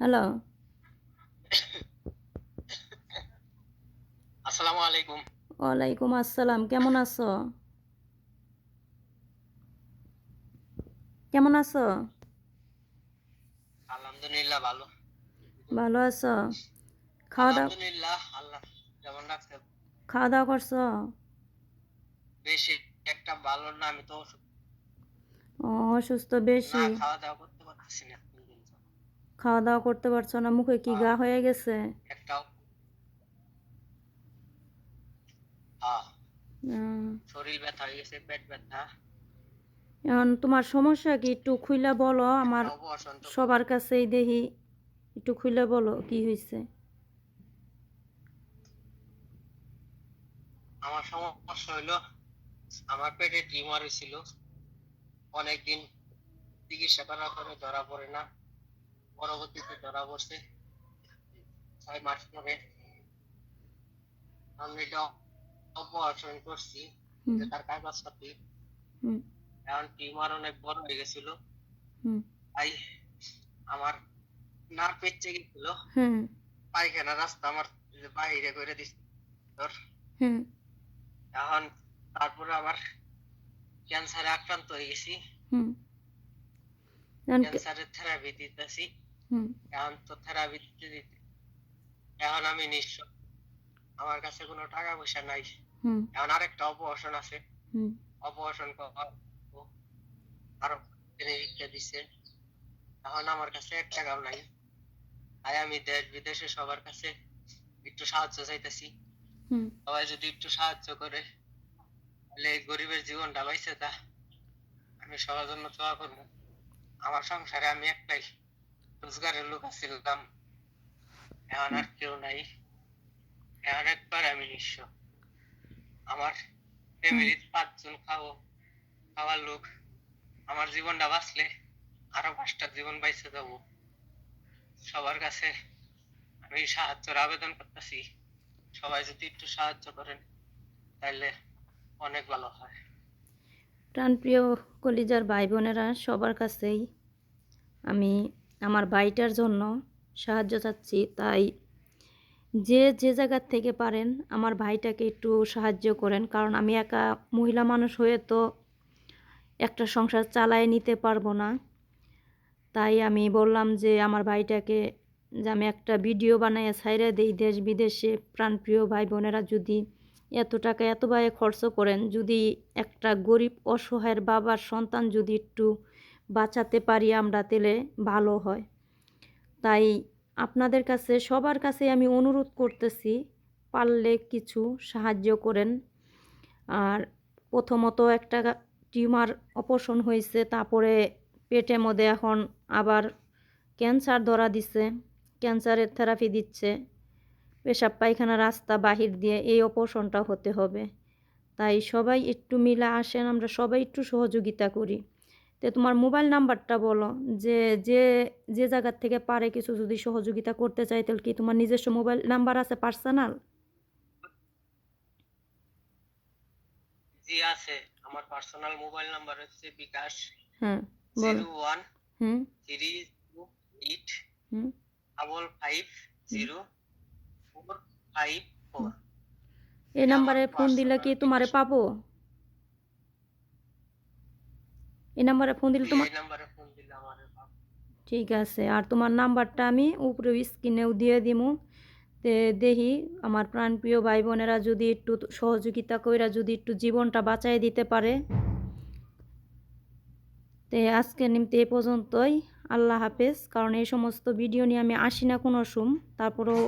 Hello আসসালামু আলাইকুম। ওয়ালাইকুম আসসালাম কেমন আছো? কেমন আছো? আলহামদুলিল্লাহ ভালো। ভালো আছো? খাওয়া দাওয়া আলহামদুলিল্লাহ আল্লাহ যেমন রাখছে। খাওয়া দাওয়া করছ? বেশি একটা ভালো না আমি তো অসুস্থ। ও অসুস্থ বেশি। খাওয়া দাওয়া করতে পারতেছি না। খাওয়া দাওয়া করতে পারছ না মুখে কি গা হয়ে গেছে? একটাও। উম, শরীর ব্যথা হয়ে গেছে পেট ব্যথা। এখন তোমার সমস্যা কি? একটু খুইলা বলো আমার সবার কাছেই দেখি। একটু খুইলা বলো কি হয়েছে আমার সমস্যা আমার পেটে টিউমার হয়েছিল অনেকদিন চিকিৎসা করার পরে ধরা পড়ে না। পরবর্তীতে ধরা পড়ছে। ছয় মাস পরে। আমি এটা অপারেশন করছি তার হুম। এখন টিউমার অনেক বড় হয়ে গেছিল। তাই আমার নার গেছিল। হ্যাঁ। পায়খানা রাস্তা আমার বাইরে করে দিচ্ছে তোর হ্যাঁ। এখন তারপরে আবার ক্যান্সারে আক্রান্ত হয়ে গেছি। হুম। ক্যান্সারের থেরাপি দিতেছি। এখন তো থেরাপি দিতে। দিতে এখন আমি নিঃস্ব আমার কাছে কোনো টাকা পয়সা নাই। এখন আরেকটা অপারেশন আছে। অপারেশন আরও রিক্সা দিচ্ছে এখন আমার কাছে এক টাকাও নাই। তাই আমি দেশ বিদেশে সবার কাছে একটু সাহায্য চাইতেছি। সবাই যদি একটু সাহায্য করে তাহলে গরিবের জীবনটা বাইছে তা। আমি সবার জন্য দোয়া করব। আমার সংসারে আমি একটাই। রোজগারের লোক ছিলাম এখন আর কেউ নাই। এখন একবার আমি নিঃস্ব। আমার ফ্যামিলির পাঁচজন খাব খাওয়ার লোক। আমার জীবনটা বাঁচলে আরও পাঁচটা জীবন বাইছে যাব। সবার কাছে আমি সাহায্যের আবেদন করতেছি। সবাই যদি একটু সাহায্য করেন তাহলে অনেক ভালো হয়। প্রাণপ্রিয় কলিজার ভাই বোনেরা সবার কাছেই আমি আমার ভাইটার জন্য সাহায্য চাচ্ছি, তাই যে যে জায়গার থেকে পারেন আমার ভাইটাকে একটু সাহায্য করেন। কারণ আমি একা মহিলা মানুষ হয়ে তো একটা সংসার চালায় নিতে পারব না। তাই আমি বললাম যে, আমার ভাইটাকে যে আমি একটা ভিডিও বানাইয়া ছাইরা দিই দেশ বিদেশে প্রাণপ্রিয় ভাই বোনেরা যদি এত টাকা এত ব্যয় খরচ করেন, যদি একটা গরিব অসহায়ের বাবার সন্তান যদি একটু বাঁচাতে পারি আমরা তেলে ভালো হয়। তাই আপনাদের কাছে, সবার কাছে আমি অনুরোধ করতেছি, পারলে কিছু সাহায্য করেন। আর প্রথমত একটা টিউমার অপারেশন হয়েছে, তারপরে পেটের মধ্যে এখন আবার ক্যান্সার ধরা দিছে, ক্যান্সারের থেরাপি দিচ্ছে। পেশাব পায়খানা রাস্তা বাহির দিয়ে এই অপারেশনটা হতে হবে। তাই সবাই একটু মিলে আসেন, আমরা সবাই একটু সহযোগিতা করি। তো তোমার মোবাইল নাম্বারটা বলো। যে যে যে জায়গার থেকে পারে কিছু যদি সহযোগিতা করতে চাই তাহলে কি তোমার নিজস্ব মোবাইল নাম্বার আছে পার্সোনাল? জি আছে। আমার পার্সোনাল মোবাইল নাম্বার হচ্ছে বিকাশ হ্যাঁ বলো। ওয়ান হুম। থ্রি এইট হুম। Double five zero four five four. এই নাম্বারে ফোন দিলে কি তোমারে। পাবো? এই নাম্বারে ফোন দিলে তোমার। ঠিক আছে আর তোমার নাম্বারটা আমি উপরে স্ক্রিনেও দিয়ে দিমু। তে দেখি আমার প্রাণপ্রিয় ভাই বোনেরা যদি একটু সহযোগিতা কইরা যদি একটু জীবনটা বাঁচাই দিতে পারে। তে আজকে নিমতে এ পর্যন্তই। আল্লাহ হাফেজ। কারণ এই সমস্ত ভিডিও নিয়ে আমি আসি না কোনো সুম তারপরেও